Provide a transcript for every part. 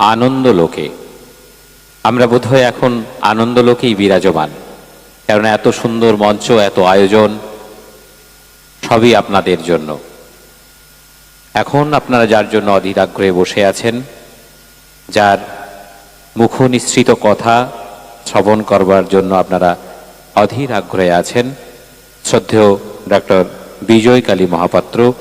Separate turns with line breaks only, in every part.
আনন্দ লোকে আমরা বোধহয় এখন আনন্দ লোকেই বিরাজমান কারণ এত সুন্দর মঞ্চ, এত আয়োজন সবই আপনাদের জন্য। এখন আপনারা যার জন্য অধীর আগ্রহে বসে আছেন, যার মুখ নিঃসৃত কথা শ্রবণ করবার জন্য আপনারা অধীর আগ্রহে আছেন, শ্রদ্ধেয় doctor Bijay Kali Mahapatra,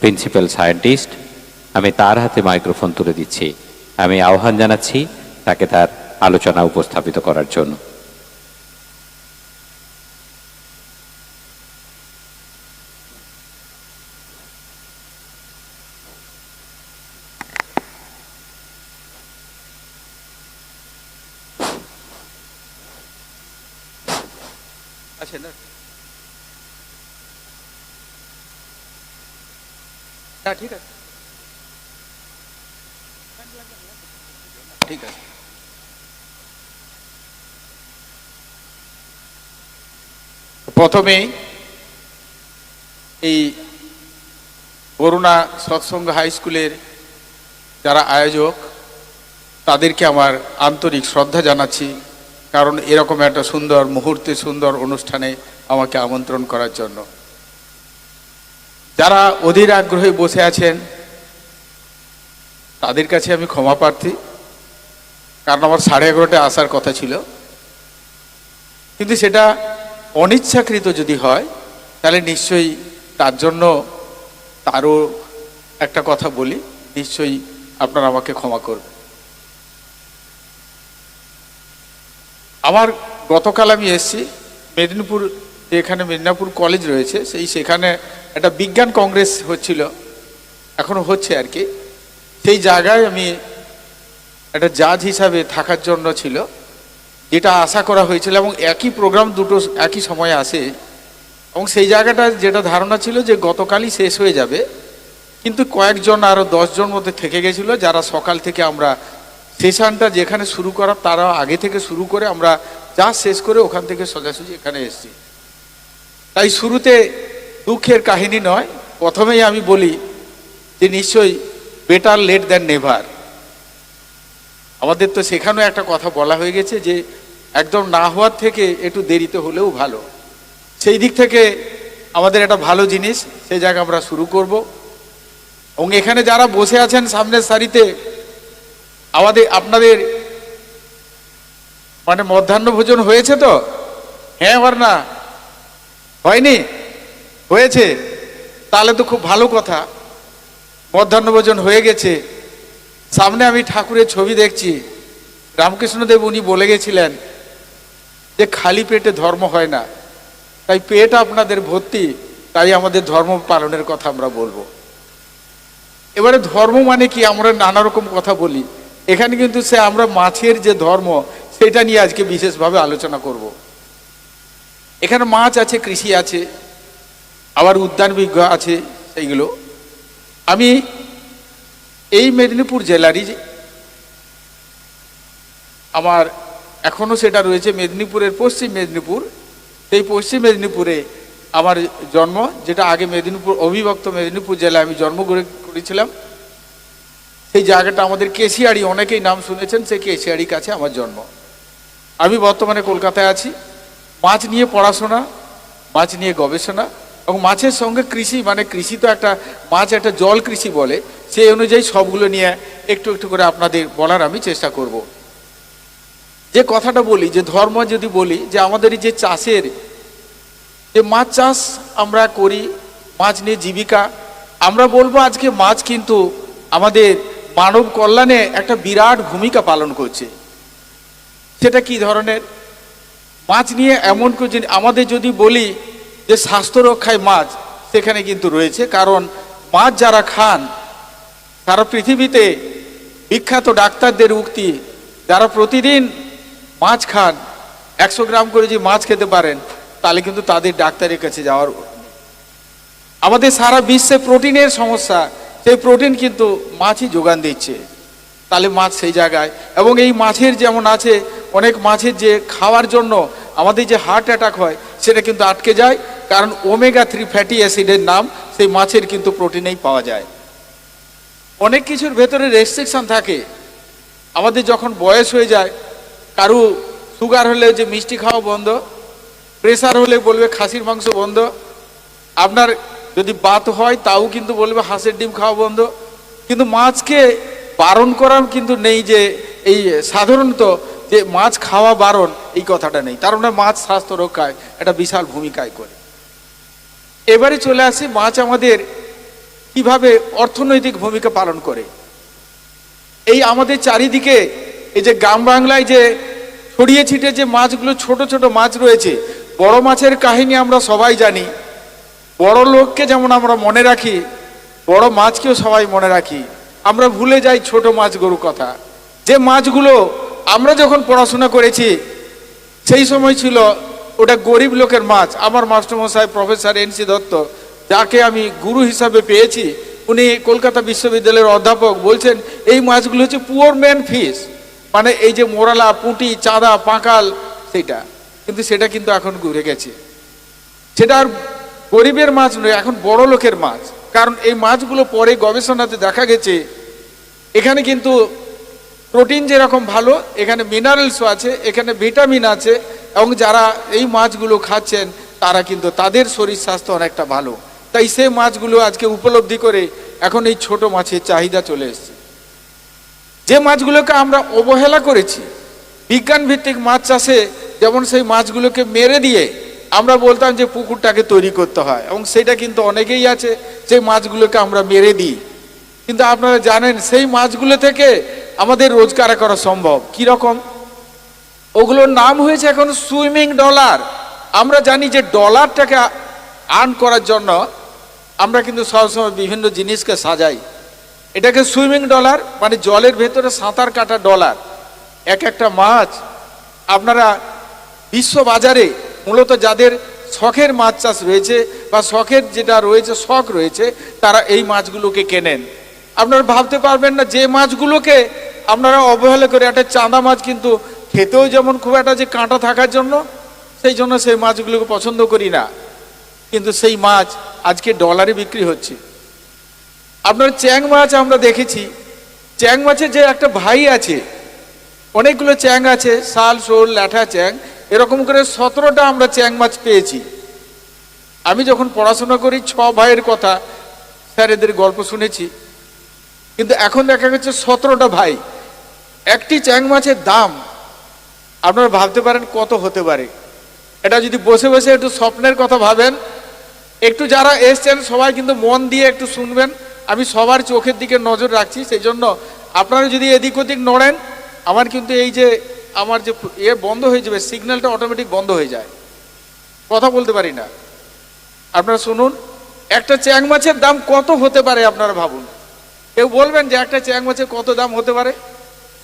principal scientist, আমি তার হাতে মাইক্রোফোন তুলে দিচ্ছি। আমি আহ্বান জানাচ্ছি তাকে তার আলোচনা উপস্থাপিত করার জন্য।
হ্যাঁ ঠিক আছে। ঠিক আছে। প্রথমেই এই বরুণা সৎসঙ্গ হাই স্কুলের যারা আয়োজক, তাদেরকে আমার আন্তরিক শ্রদ্ধা জানাচ্ছি, কারণ এরকম একটা সুন্দর মুহূর্তে, সুন্দর অনুষ্ঠানে আমাকে আমন্ত্রণ করার জন্য। যারা অধীর আগ্রহে বসে আছেন তাদের কাছে আমি ক্ষমা প্রার্থী। কারণ আমার সাড়ে এগারোটায় আসার কথা ছিল। কিন্তু সেটা অনিচ্ছাকৃত যদি হয়, তাহলে নিশ্চয়ই তার জন্য তারও একটা কথা বলি, নিশ্চয়ই আপনারা আমাকে ক্ষমা করবেন। আমার গতকাল আমি এসেছি, মেদিনীপুর যে এখানে মেদিনীপুর কলেজ রয়েছে, সেই সেখানে একটা বিজ্ঞান কংগ্রেস হচ্ছিল। এখনও হচ্ছে আর কি। সেই জায়গায় আমি একটা জাজ হিসাবে থাকার জন্য ছিল, যেটা আশা করা হয়েছিল এবং একই প্রোগ্রাম দুটো একই সময়ে আসে। এবং সেই জায়গাটা যেটা ধারণা ছিল যে গতকালই শেষ হয়ে যাবে, কিন্তু কয়েকজন আরও দশজন মধ্যে থেকে গেছিল যারা সকাল থেকে আমরা সেশনটা যেখানে শুরু করা তারা আগে থেকে শুরু করে আমরা যা শেষ করে ওখান থেকে সোজাসুজি এখানে এসেছি। তাই শুরুতে দুঃখের কাহিনী নয়, প্রথমেই আমি বলি যে নিশ্চয়ই বেটার লেট দ্যান নেভার আমাদের তো সেখানেও একটা কথা বলা হয়ে গেছে যে একদম না হওয়ার থেকে একটু দেরিতে হলেও ভালো। সেই দিক থেকে আমাদের একটা ভালো জিনিস, সেই জায়গা আমরা শুরু করব। এবং এখানে যারা বসে আছেন সামনের সারিতে, আমাদের, আপনাদের মানে মধ্যাহ্ন ভোজন হয়েছে তো? হ্যাঁ আর না হয়নি? হয়েছে? তাহলে তো খুব ভালো কথা। মধ্যাহ্ন ভোজন হয়ে গেছে। সামনে আমি ঠাকুরের ছবি দেখছি। রামকৃষ্ণদেব উনি বলে গেছিলেন যে, খালি পেটে ধর্ম হয় না। তাই পেট আপনাদের ভর্তি, তাই আমাদের ধর্ম পালনের কথা আমরা বলব। এবারে ধর্ম মানে কি? আমরা নানা রকম কথা বলি। এখানে কিন্তু সে, আমরা মাছের যে ধর্ম, সেটা নিয়ে আজকে বিশেষভাবে আলোচনা করব। এখানে মাছ আছে, কৃষি আছে, আবার উদ্যান বিজ্ঞ আছে, সেইগুলো। আমি এই মেদিনীপুর জেলারই আমার এখনও সেটা রয়েছে মেদিনীপুরের পশ্চিম মেদিনীপুর। সেই পশ্চিম মেদিনীপুরে আমার জন্ম, যেটা আগে মেদিনীপুর অবিভক্ত মেদিনীপুর জেলায় আমি জন্ম করে করেছিলাম। সেই জায়গাটা আমাদের কেশিয়াড়ি অনেকেই নাম শুনেছেন, সেই কেশিয়াড়ি কাছে আমার জন্ম। আমি বর্তমানে কলকাতায় আছি। মাছ নিয়ে পড়াশোনা, মাছ নিয়ে গবেষণা এবং মাছের সঙ্গে কৃষি মানে কৃষি তো একটা, মাছ একটা জল কৃষি বলে, সেই অনুযায়ী সবগুলো নিয়ে একটু একটু করে আপনাদের বলার আমি চেষ্টা করব। যে কথাটা বলি, যে ধর্ম যদি বলি, যে আমাদের যে চাষের, যে মাছ চাষ আমরা করি, মাছ নিয়ে জীবিকা, আমরা বলব আজকে মাছ কিন্তু আমাদের মানব কল্যাণে একটা বিরাট ভূমিকা পালন করছে। সেটা কি ধরনের? মাছ নিয়ে এমন আমাদের যদি বলি যে স্বাস্থ্য রক্ষায় মাছ সেখানে কিন্তু রয়েছে, কারণ মাছ যারা খান সারা পৃথিবীতে বিখ্যাত ডাক্তারদের উক্তি, যারা প্রতিদিন মাছ খান, একশো গ্রাম করে যদি মাছ খেতে পারেন, তাহলে কিন্তু তাদের ডাক্তারের কাছে যাওয়ার আমাদের সারা বিশ্বে প্রোটিনের সমস্যা, সেই প্রোটিন কিন্তু মাছই যোগান দিচ্ছে। তাহলে মাছ সেই জায়গায়, এবং এই মাছের যেমন আছে, অনেক মাছের যে খাওয়ার জন্য আমাদের যে হার্ট অ্যাটাক হয়, সেটা কিন্তু আটকে যায় কারণ ওমেগা থ্রি ফ্যাটি অ্যাসিডের নাম সেই মাছের কিন্তু প্রোটিনেই পাওয়া যায়। অনেক কিছুর ভেতরে রেস্ট্রিকশন থাকে। আমাদের যখন বয়স হয়ে যায়, কারু সুগার হলে যে মিষ্টি খাওয়া বন্ধ প্রেসার হলে বলবে খাসির মাংস বন্ধ। আপনার যদি বাত হয়, তাও কিন্তু বলবে হাঁসের ডিম খাওয়া বন্ধ। কিন্তু মাছকে বারণ করা কিন্তু নেই যে, এই সাধারণত যে মাছ খাওয়া বারণ, এই কথাটা নেই। তার মানে মাছ স্বাস্থ্য রক্ষায় একটা বিশাল ভূমিকায় করে। এবারে চলে আসি মাছ আমাদের কীভাবে অর্থনৈতিক ভূমিকা পালন করে। এই আমাদের চারিদিকে এই যে গ্রাম বাংলায় যে ছড়িয়ে ছিটে যে মাছগুলো, ছোট ছোট মাছ রয়েছে, বড় মাছের কাহিনী আমরা সবাই জানি। বড় লোককে যেমন আমরা মনে রাখি, বড় মাছকেও সবাই মনে রাখি। আমরা ভুলে যাই ছোট মাছগুলোর কথা। যে মাছগুলো আমরা যখন পড়াশোনা করেছি, সেই সময় ছিল ওটা গরিব লোকের মাছ। আমার মাস্টারমশাই প্রফেসর এন সি দত্ত, যাকে আমি গুরু হিসাবে পেয়েছি, উনি কলকাতা বিশ্ববিদ্যালয়ের অধ্যাপক, বলছেন, এই মাছগুলো হচ্ছে পুয়ার ম্যান ফিশ মানে এই যে মোরালা, পুঁটি, চাঁদা, পাঁকাল সেটা কিন্তু সেটা কিন্তু এখন ঘুরে গেছে। সেটা আর গরিবের মাছ নয়, এখন বড় লোকের মাছ। কারণ এই মাছগুলো পরে গবেষণাতে দেখা গেছে, এখানে কিন্তু প্রোটিন যেরকম ভালো, এখানে মিনারেলসও আছে, এখানে ভিটামিন আছে এবং যারা এই মাছগুলো খাচ্ছেন, তারা কিন্তু তাদের শরীর স্বাস্থ্য অনেকটা ভালো। তাই সেই মাছগুলো আজকে উপলব্ধি করে এখন এই ছোট মাছের চাহিদা চলে এসেছে। যে মাছগুলোকে আমরা অবহেলা করেছি বিজ্ঞান ভিত্তিক মাছ চাষে যেমন সেই মাছগুলোকে মেরে দিয়ে আমরা বলতাম যে পুকুরটাকে তৈরি করতে হয়, এবং সেটা কিন্তু অনেকেই আছে সেই মাছগুলোকে আমরা মেরে দিই। কিন্তু আপনারা জানেন, সেই মাছগুলো থেকে আমাদের রোজগার করা সম্ভব। কি রকম ওগুলোর নাম হয়েছে এখন সুইমিং ডলার। আমরা জানি যে ডলারটাকে আর্ন করার জন্য আমরা কিন্তু সবসময় বিভিন্ন জিনিসকে সাজাই। এটাকে সুইমিং ডলার মানে জলের ভেতরে সাঁতার কাটা ডলার। এক একটা মাছ আপনারা বিশ্ব বাজারে মূলত যাদের শখের মাছ চাষ রয়েছে বা শখের যেটা রয়েছে, শখ রয়েছে, তারা এই মাছগুলোকে কেনেন। আপনারা ভাবতে পারবেন না যে মাছগুলোকে আপনারা অবহেলা করে একটা চাঁদা মাছ কিন্তু খেতেও যেমন খুব একটা যে কাঁটা থাকার জন্য, সেই জন্য সেই মাছগুলোকে পছন্দ করি না। কিন্তু সেই মাছ আজকে ডলারে বিক্রি হচ্ছে। আপনার চ্যাং মাছ আমরা দেখেছি। চ্যাং মাছের যে একটা ভাই আছে, অনেকগুলো চ্যাং আছে, শাল, শোল, ল্যাঠা চ্যাং, এরকম করে সতেরোটা আমরা চ্যাং মাছ পেয়েছি। আমি যখন পড়াশোনা করি, ছ ভাইয়ের কথা স্যার এদের গল্প শুনেছি। কিন্তু এখন দেখা গেছে সতেরোটা ভাই। একটি চ্যাং মাছের দাম আপনারা ভাবতে পারেন কত হতে পারে। এটা যদি বসে বসে একটু স্বপ্নের কথা ভাবেন, একটু যারা এসছেন সবাই কিন্তু মন দিয়ে একটু শুনবেন। আমি সবার চোখের দিকে নজর রাখছি সেই জন্য আপনারা যদি এদিক ওদিক নড়েন, আমার কিন্তু এই যে আমার যে এ বন্ধ হয়ে যাবে, সিগন্যালটা অটোমেটিক বন্ধ হয়ে যায়। কথা বলতে পারি না। আপনারা শুনুন, একটা চ্যাং মাছের দাম কত হতে পারে আপনারা ভাবুন। কেউ বলবেন যে একটা চ্যাং মাছের কত দাম হতে পারে?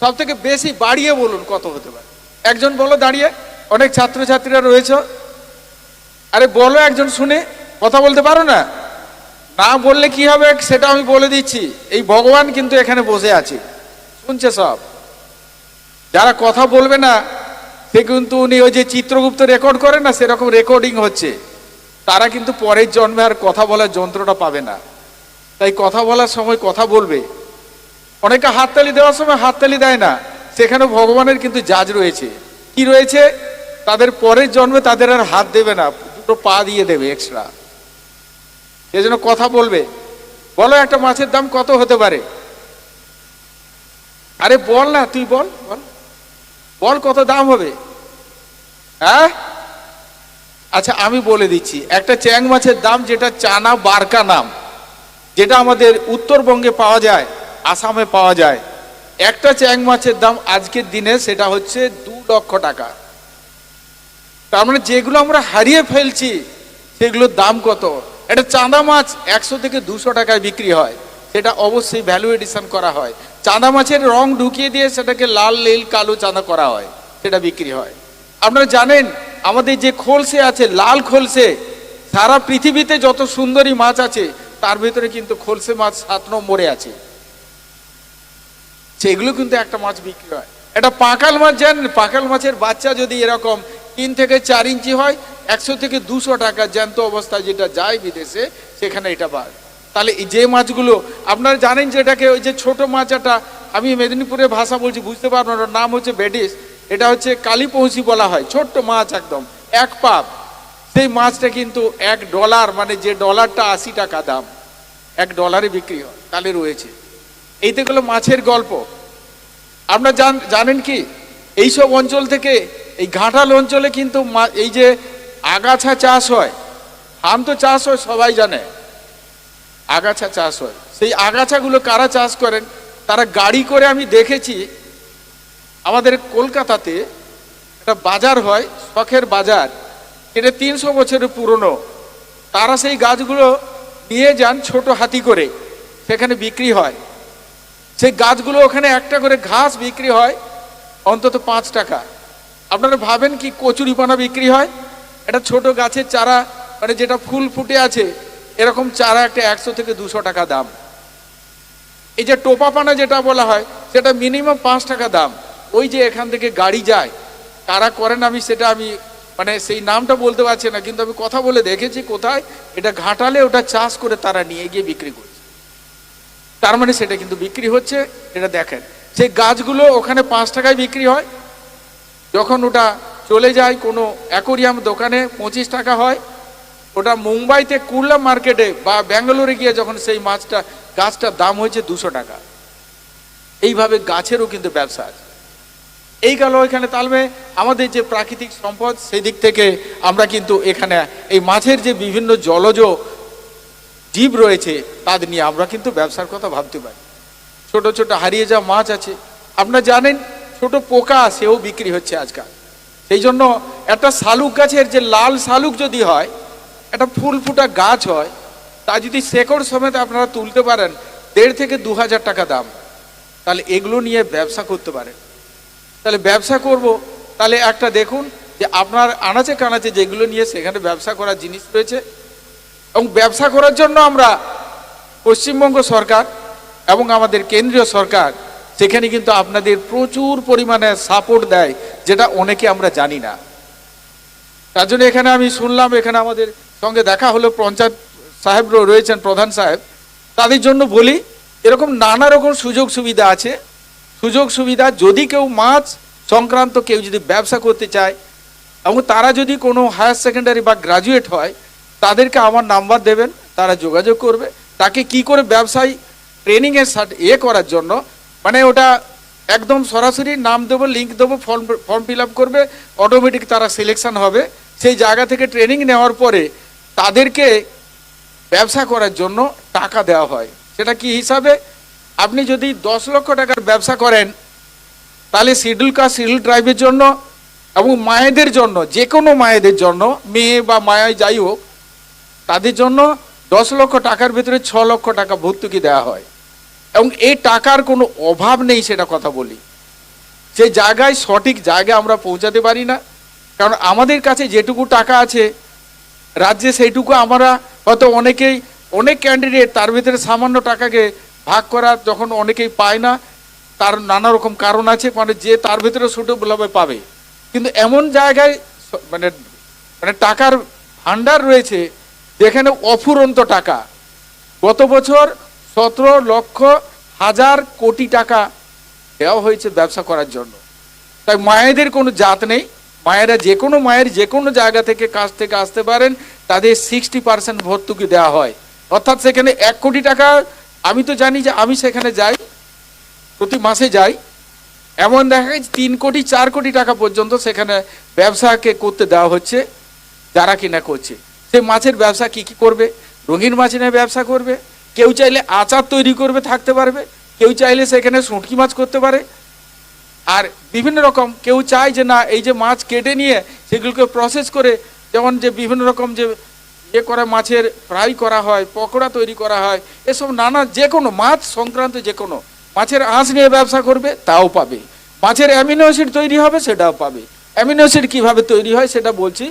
সব থেকে বেশি বাড়িয়ে বলুন কত হতে পারে। একজন বলো দাঁড়িয়ে, অনেক ছাত্রছাত্রীরা রয়েছে। আরে বলো একজন শুনে, কথা বলতে পারো না? না বললে কি হবে সেটা আমি বলে দিচ্ছি। এই ভগবান কিন্তু এখানে বসে আছে। শুনছে সব? যারা কথা বলবে না, সে কিন্তু উনি ওই যে চিত্রগুপ্ত রেকর্ড করে না, সেরকম রেকর্ডিং হচ্ছে। তারা কিন্তু পরের জন্মে আর কথা বলার যন্ত্রটা পাবে না। তাই কথা বলার সময় কথা বলবে। অনেকে হাততালি দেওয়ার সময় হাততালি দেয় না। সেখানে ভগবানের কিন্তু জাজ রয়েছে। কি রয়েছে? তাদের পরের জন্মে তাদের আর হাত দেবে না, দুটো পা দিয়ে দেবে এক্সট্রা এই জন্য কথা বলবে, বলো একটা মাছের দাম কত হতে পারে? আরে বল না, তুই বল বল। বল কত দাম হবে? হ্যাঁ? আচ্ছা আমি বলে দিচ্ছি, একটা চ্যাং মাছের দাম যেটা চানা বারকা নাম, যেটা আমাদের উত্তরবঙ্গে পাওয়া যায়, আসামে পাওয়া যায় একটা চ্যাং মাছের দাম আজকের দিনে সেটা হচ্ছে দু লক্ষ টাকা। তার মানে যেগুলো আমরা হারিয়ে ফেলছি, সেগুলোর দাম কত? একটা চাঁদা মাছ একশো থেকে দুশো টাকায় বিক্রি হয়, সেটা অবশ্যই ভ্যালু এডিশন করা হয়। চাঁদা মাছের রং ঢুকিয়ে দিয়ে সেটাকে লাল, নীল, কালো চাঁদা করা হয়, সেটা বিক্রি হয়। আপনারা জানেন, আমাদের যে খোলসে আছে, লাল খোলসে, সারা পৃথিবীতে যত সুন্দরী মাছ আছে, তার ভিতরে কিন্তু খোলসে মাছ সাত নম্বরে আছে। সেগুলো কিন্তু একটা মাছ বিক্রি হয়। এটা পাকাল মাছ জানেন? পাকাল মাছের বাচ্চা যদি এরকম তিন থেকে চার ইঞ্চি হয়, একশো থেকে দুশো টাকা জ্যান্ত অবস্থায় যেটা যায় বিদেশে, সেখানে এটা বাড়ে তাহলে যে মাছগুলো, আপনারা জানেন যে এটাকে ওই যে ছোট মাছ একটা আমি মেদিনীপুরের ভাষা বলছি, বুঝতে পারবেন ওর নাম হচ্ছে বেডিস এটা হচ্ছে কালী পৌঁছি বলা হয়, ছোট্ট মাছ একদম, এক পাপ। সেই মাছটা কিন্তু এক ডলার মানে যে ডলারটা আশি টাকা দাম, এক ডলারে বিক্রি হয়, তাহলে রয়েছে। এই তো গেলো মাছের গল্প। আপনারা জান, জানেন কি? এইসব অঞ্চল থেকে, এই ঘাটাল অঞ্চলে কিন্তু এই যে আগাছা চাষ হয় হাম তো চাষ হয়, সবাই জানে। আগাছা চাষ হয়। সেই আগাছাগুলো কারা চাষ করেন? তারা গাড়ি করে আমি দেখেছি, আমাদের কলকাতাতে একটা বাজার হয়, শখের বাজার। এটা তিনশো বছরের পুরনো। তারা সেই গাছগুলো নিয়ে যান ছোট হাতি করে। সেখানে বিক্রি হয়। সেই গাছগুলো ওখানে একটা করে ঘাস বিক্রি হয়, অন্তত পাঁচ টাকা। আপনারা ভাবেন কি কচুরিপানা বিক্রি হয়? এটা ছোট গাছের চারা মানে যেটা ফুল ফুটে আছে, এরকম চারা একটা একশো থেকে দুশো টাকা দাম। এই যে টোপা পানা যেটা বলা হয়, সেটা মিনিমাম পাঁচ টাকা দাম। ওই যে এখান থেকে গাড়ি যায়, কারা করেন আমি সেটা আমি মানে সেই নামটা বলতে পারছি না, কিন্তু আমি কথা বলে দেখেছি কোথায়, এটা ঘাটালে ওটা চাষ করে তারা নিয়ে গিয়ে বিক্রি করছে। তার মানে সেটা কিন্তু বিক্রি হচ্ছে, এটা দেখেন। সেই গাছগুলো ওখানে পাঁচ টাকায় বিক্রি হয়। যখন ওটা চলে যায় কোনো অ্যাকোরিয়াম দোকানে, পঁচিশ টাকা হয়। ওটা মুম্বাইতে কুর্লা মার্কেটে বা ব্যাঙ্গালোরে গিয়ে যখন সেই মাছটা, গাছটার দাম হয়েছে দুশো টাকা। এইভাবে গাছেরও কিন্তু ব্যবসা আছে। এই গেল এখানে তালবে আমাদের যে প্রাকৃতিক সম্পদ, সেই দিক থেকে আমরা কিন্তু এখানে এই মাছের যে বিভিন্ন জলজ জীব রয়েছে, তাদের নিয়ে আমরা কিন্তু ব্যবসার কথা ভাবতে পারি। ছোট ছোট হারিয়ে যাওয়া মাছ আছে। আপনারা জানেন, ছোট পোকা সেও বিক্রি হচ্ছে আজকাল। সেই জন্য একটা শালুক গাছের যে লাল শালুক যদি হয়, একটা ফুল ফুটা গাছ হয়, তা যদি শেকড় সমেত আপনারা তুলতে পারেন, দেড় থেকে দু হাজার টাকা দাম। তাহলে এগুলো নিয়ে ব্যবসা করতে পারেন। তাহলে ব্যবসা করব। তাহলে একটা দেখুন যে আপনার আনাচে কানাচে যেগুলো নিয়ে সেখানে ব্যবসা করার জিনিস রয়েছে এবং ব্যবসা করার জন্য আমরা পশ্চিমবঙ্গ সরকার এবং আমাদের কেন্দ্রীয় সরকার, সেখানে কিন্তু আপনাদের প্রচুর পরিমাণে সাপোর্ট দেয়, যেটা অনেকে আমরা জানি না। তার জন্য এখানে আমি শুনলাম, এখানে আমাদের সঙ্গে দেখা হলো, পঞ্চায়েত সাহেব রয়েছেন, প্রধান সাহেব। তাদের জন্য বলি, এরকম নানা রকম সুযোগ সুবিধা আছে। সুযোগ সুবিধা, যদি কেউ মাছ সংক্রান্ত কেউ যদি ব্যবসা করতে চায়, এবং তারা যদি কোনো হায়ার সেকেন্ডারি বা গ্রাজুয়েট হয় তাদেরকে আমার নাম্বার দেবেন, তারা যোগাযোগ করবে। তাকে কি করে ব্যবসায়ী ট্রেনিংয়ের এ করার জন্য মানে ওটা একদম সরাসরি নাম দেবো লিঙ্ক দেবো ফর্ম ফর্ম ফিল আপ করবে অটোমেটিক তারা সিলেকশন হবে। সেই জায়গা থেকে ট্রেনিং নেওয়ার পরে তাদেরকে ব্যবসা করার জন্য টাকা দেওয়া হয়। সেটা কি হিসাবে? আপনি যদি দশ লক্ষ টাকার ব্যবসা করেন, তাহলে শিডিউল কাস্ট শিডিউল ট্রাইবের জন্য এবং মায়েদের জন্য যে কোনো মায়েদের জন্য, মেয়ে বা মায়াই যাই হোক তাদের জন্য দশ লক্ষ টাকার ভিতরে ছ লক্ষ টাকা ভর্তুকি দেওয়া হয়। এবং এই টাকার কোনো অভাব নেই সেটা কথা বলি। সেই জায়গায় সঠিক জায়গায় আমরা পৌঁছাতে পারি না। কারণ আমাদের কাছে যেটুকু টাকা আছে, রাজ্যে সেইটুকু আমরা হয়তো অনেকেই, অনেক ক্যান্ডিডেট তার ভিতরে সামান্য টাকাকে ভাগ করা যখন অনেকেই পায় না, তার নানা রকম কারণ আছে মানে যে তার ভিতরে সুটেবলভাবে পাবে। কিন্তু এমন জায়গায় মানে মানে টাকার ভাণ্ডার রয়েছে যেখানে অফুরন্ত টাকা। গত বছর সতেরো লক্ষ হাজার কোটি টাকা দেওয়া হয়েছে ব্যবসা করার জন্য। তাই মায়েদের কোনো জাত নেই। মায়েরা যে কোনো মায়ের যে কোনো জায়গা থেকে কাজ থেকে আসতে পারেন, তাদের সিক্সটি পার্সেন্ট ভর্তুকি দেওয়া হয়। অর্থাৎ সেখানে এক কোটি টাকা, আমি তো জানি যে আমি সেখানে যাই, প্রতি মাসে যাই। এমন দেখা গেছে তিন কোটি, চার কোটি টাকা পর্যন্ত সেখানে ব্যবসাকে করতে দেওয়া হচ্ছে, যারা কিনা করছে। সেই মাছের ব্যবসা কি কি করবে? রঙিন মাছ নিয়ে ব্যবসা করবে? কেউ চাইলে আচার তৈরি করবে, থাকতে পারবে। কেউ চাইলে সেখানে শুঁটকি মাছ করতে পারে। আর বিভিন্ন রকম কেউ চায় যে না, এই যে মাছ কেটে নিয়ে সেগুলোকে প্রসেস করে যেমন যে বিভিন্ন রকম যে ইয়ে করা মাছের ফ্রাই করা হয়, পকোড়া তৈরি করা হয়, এসব নানা যে কোনো মাছ সংক্রান্ত যে কোনো মাছের আঁশ নিয়ে ব্যবসা করবে, তাও পাবে। মাছের অ্যামিনো অ্যাসিড তৈরি হবে, সেটাও পাবে। অ্যামিনো অ্যাসিড কীভাবে তৈরি হয়, সেটা বলছি।